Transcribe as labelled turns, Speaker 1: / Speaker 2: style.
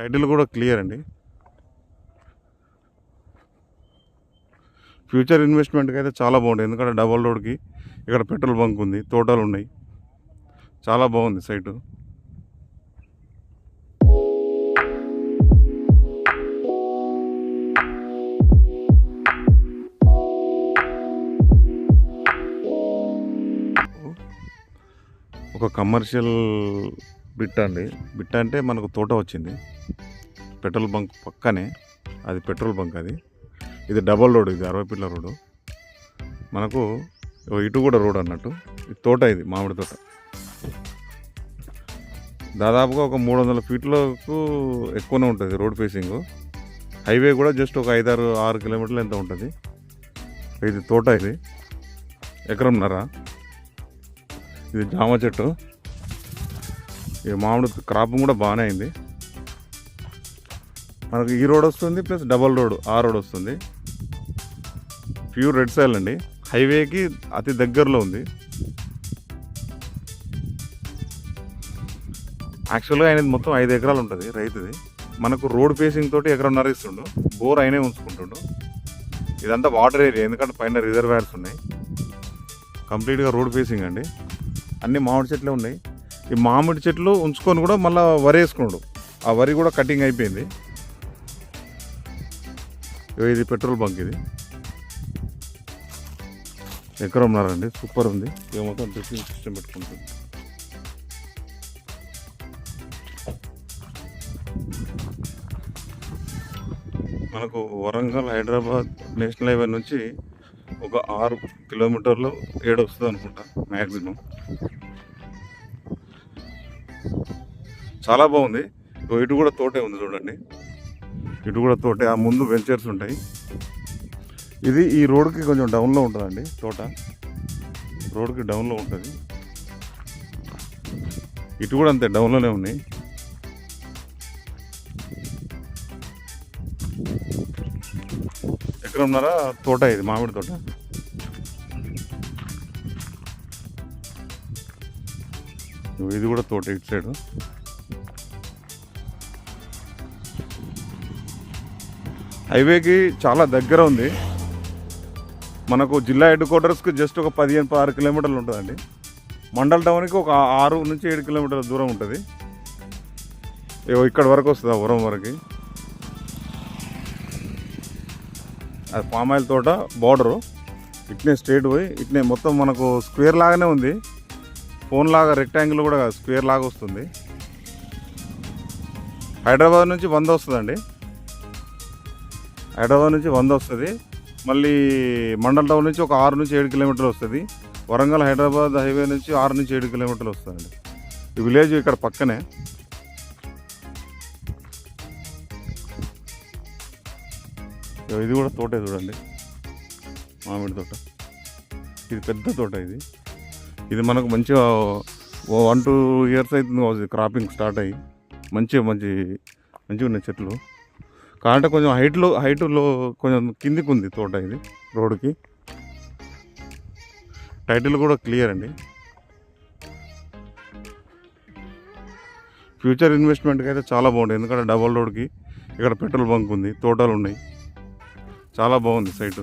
Speaker 1: Title కూడా clear అండి. Future ఇన్వెస్ట్మెంట్కి అయితే చాలా బాగుంటుంది ఎందుకంటే డబల్ రోడ్కి ఇక్కడ పెట్రోల్ బంక్ ఉంది తోటలు ఉన్నాయి. చాలా బాగుంది సైటు. ఒక కమర్షియల్ బిట్ట అండి. బిట్ట అంటే మనకు తోట వచ్చింది. పెట్రోల్ బంక్ పక్కనే అది పెట్రోల్ బంక్ అది. ఇది డబల్ రోడ్ ఇది అరవై పిల్ల రోడ్డు మనకు ఇటు కూడా రోడ్ అన్నట్టు. ఇది తోట ఇది మామిడి తోట. దాదాపుగా ఒక మూడు వందల ఫీట్లకు ఎక్కువనే ఉంటుంది రోడ్ ఫేసింగ్. హైవే కూడా జస్ట్ ఒక ఐదారు ఆరు కిలోమీటర్లు ఎంత ఉంటుంది. ఇది తోట ఇది. ఎకరంన్నర ఇది జామ చెట్టు. ఈ మామిడి క్రాపింగ్ కూడా బాగానే అయింది. మనకు ఈ రోడ్ వస్తుంది ప్లస్ డబల్ రోడ్ ఆ రోడ్ వస్తుంది. ప్యూర్ రెడ్ సైల్ అండి. హైవేకి అతి దగ్గరలో ఉంది. యాక్చువల్గా ఆయనది మొత్తం ఐదు ఎకరాలు ఉంటుంది రైతుది. మనకు రోడ్ ఫేసింగ్ తోటి ఎకరన్నర ఇస్తుండు. బోర్ అయినే ఉంచుకుంటుండు. ఇదంతా వాటర్ ఏరియా ఎందుకంటే పైన రిజర్వాయర్స్ ఉన్నాయి. కంప్లీట్గా రోడ్ ఫేసింగ్ అండి. అన్ని మామిడి చెట్లే ఉన్నాయి. ఈ మామిడి చెట్లు ఉంచుకొని కూడా మళ్ళీ వరి వేసుకున్నాడు ఆ వరి కూడా కటింగ్ అయిపోయింది. ఇది పెట్రోల్ బంక్ ఇది. ఎక్కడ ఉన్నారండి సూపర్ ఉంది. ఇక డ్రిప్పింగ్ సిస్టమ్ పెట్టుకుంటుంది. మనకు వరంగల్ హైదరాబాద్ నేషనల్ హైవే నుంచి ఒక ఆరు కిలోమీటర్లు ఏడు వస్తుంది అనుకుంటా మ్యాక్సిమం చాలా బాగుంది. ఇటు కూడా తోటే ఉంది చూడండి. ఇటు కూడా తోటే ఆ ముందు వెంచర్స్ ఉంటాయి. ఇది ఈ రోడ్కి కొంచెం డౌన్లో ఉంటుందండి తోట. రోడ్కి డౌన్లో ఉంటుంది. ఇటు కూడా అంతే డౌన్లోనే ఉన్నాయి. ఎకరంన్నర తోట ఇది మామిడి తోట. ఇది కూడా తోట ఇటు సైడు. హైవేకి చాలా దగ్గర ఉంది. మనకు జిల్లా హెడ్ క్వార్టర్స్కి జస్ట్ ఒక పదిహేను పదహారు కిలోమీటర్లు ఉంటుందండి. మండల్ టౌన్కి ఒక ఆరు నుంచి ఏడు కిలోమీటర్ల దూరం ఉంటుంది. ఇగో ఇక్కడ వరకు వస్తుంది ఆ ఉరం వరకు. అది పామాయిల్ తోట బార్డరు. ఇట్నే స్ట్రేట్ పోయి ఇట్నే మొత్తం మనకు స్క్వేర్ లాగానే ఉంది. ఫోన్ లాగా రెక్టాంగిల్ కూడా స్క్వేర్ లాగా వస్తుంది. హైదరాబాద్ నుంచి వంద వస్తుందండి. హైదరాబాద్ నుంచి వంద వస్తుంది. మళ్ళీ మండల్ టౌన్ నుంచి ఒక ఆరు నుంచి ఏడు కిలోమీటర్లు వస్తుంది. వరంగల్ హైదరాబాద్ హైవే నుంచి ఆరు నుంచి ఏడు కిలోమీటర్లు వస్తుందండి. ఈ విలేజ్ ఇక్కడ పక్కనే. ఇది కూడా తోటే చూడండి. మామిడి తోట. ఇది పెద్ద తోట ఇది. ఇది మనకు మంచిగా వన్ టూ ఇయర్స్ అవుతుంది క్రాపింగ్ స్టార్ట్ అయ్యి. మంచిగా మంచి మంచిగా ఉన్నాయి చెట్లు. కాంటే కొంచెం హైట్లో హైట్లో కొంచెం కిందికి ఉంది తోట ఇది రోడ్డుకి. టైటిల్ కూడా క్లియర్ అండి. ఫ్యూచర్ ఇన్వెస్ట్మెంట్కి అయితే చాలా బాగుంటుంది ఎందుకంటే డబల్ రోడ్కి ఇక్కడ పెట్రోల్ బంక్ ఉంది తోటలు ఉన్నాయి. చాలా బాగుంది సైటు